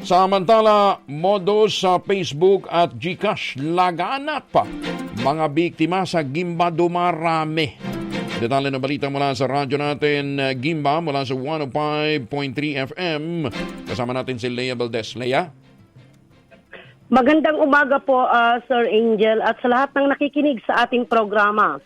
Samantala, modus sa Facebook at Gcash laganap pa. Mga biktima sa Gimba dumarami. Detalye ng balita mula sa radyo natin, uh, Gimba, mula sa 105.3 FM. Kasama natin si Lea Valdez. Lea? Magandang umaga po, ah, Sir Angel, at sa lahat ng nakikinig sa ating programa.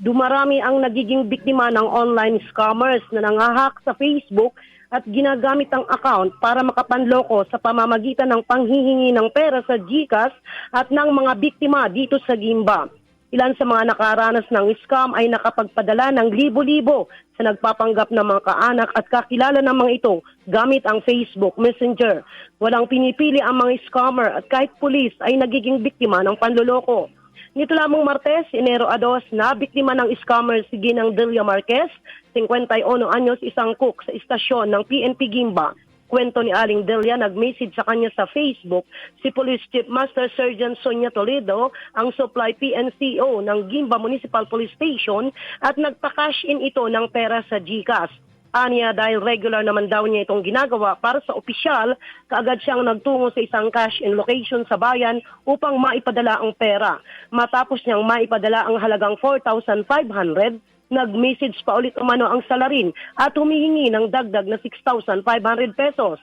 Dumarami ang nagiging biktima ng online scammers na nangahak sa Facebook at ginagamit ang account para makapanloko sa pamamagitan ng panghihingi ng pera sa GCash at ng mga biktima dito sa Gimba. Ilan sa mga nakaranas ng scam ay nakapagpadala ng libo-libo sa nagpapanggap ng mga kaanak at kakilala ng mga ito gamit ang Facebook Messenger. Walang pinipili ang mga scammer at kahit pulis ay nagiging biktima ng panloloko. Nito lamang Martes, Enero 2, na biktima ng scammer si Ginang Delia Marquez, 51 anyos, isang cook sa istasyon ng PNP Gimba. Kwento ni Aling Delia, nag-message sa kanya sa Facebook si Police Chief Master Sergeant Sonia Toledo, ang supply PNCO ng Gimba Municipal Police Station at nagpa-cash in ito ng pera sa GCash. Anya dahil regular naman daw niya itong ginagawa para sa opisyal, kaagad siyang nagtungo sa isang cash in location sa bayan upang maipadala ang pera. Matapos niyang maipadala ang halagang 4,500, nag-message pa ulit umano ang salarin at humihingi ng dagdag na 6,500 pesos.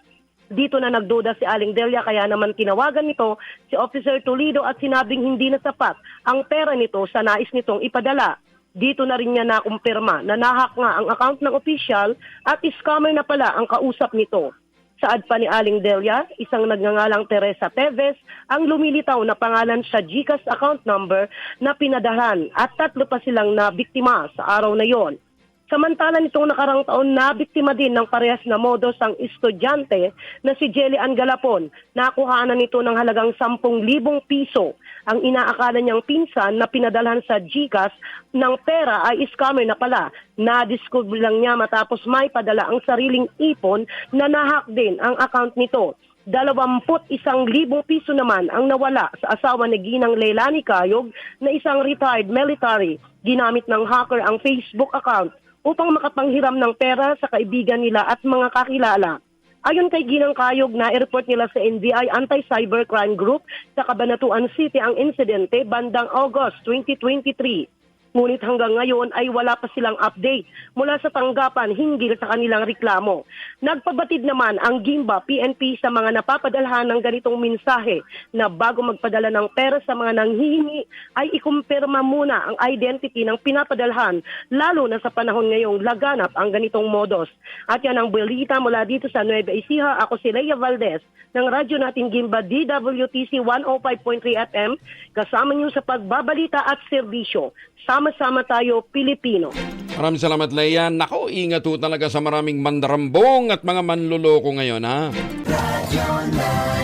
Dito na nagduda si Aling Delia kaya naman tinawagan nito si Officer Toledo at sinabing hindi na sapat ang pera nito sa nais nitong ipadala. Dito na rin niya nakumpirma na nahak nga ang account ng official at scammer na pala ang kausap nito. Saad pa ni Aling Delia, isang nagngangalang Teresa Teves ang lumilitaw na pangalan sa GCash account number na pinadahan at tatlo pa silang nabiktima sa araw na yon. Samantala nitong nakarang taon na biktima din ng parehas na modos ang estudyante na si Jelly Ann Galapon. Nakuha na nito ng halagang 10,000 piso. Ang inaakala niyang pinsan na pinadalhan sa GCash ng pera ay scammer na pala. Na-discover lang niya matapos may padala ang sariling ipon na nahak din ang account nito. 21,000 piso naman ang nawala sa asawa ni Ginang Leilani Kayog na isang retired military. Ginamit ng hacker ang Facebook account upang makapanghiram ng pera sa kaibigan nila at mga kakilala. Ayon kay Ginang Kayog na i-report nila sa NBI Anti-Cybercrime Group sa Cabanatuan City ang insidente bandang August 2023. Ngunit hanggang ngayon ay wala pa silang update mula sa tanggapan hinggil sa kanilang reklamo. Nagpabatid naman ang Gimba PNP sa mga napapadalhan ng ganitong mensahe na bago magpadala ng pera sa mga nanghihingi ay ikumpirma muna ang identity ng pinapadalhan lalo na sa panahon ngayong laganap ang ganitong modus. At yan ang balita mula dito sa Nueva Ecija. Ako si Leia Valdez ng radyo natin Gimba DWTC 105.3 FM kasama niyo sa pagbabalita at serbisyo. Sama-sama tayo Pilipino. Maraming salamat, Lea. Nako, ingat ho talaga sa maraming mandarambong at mga manluloko ngayon, ha? Radyo na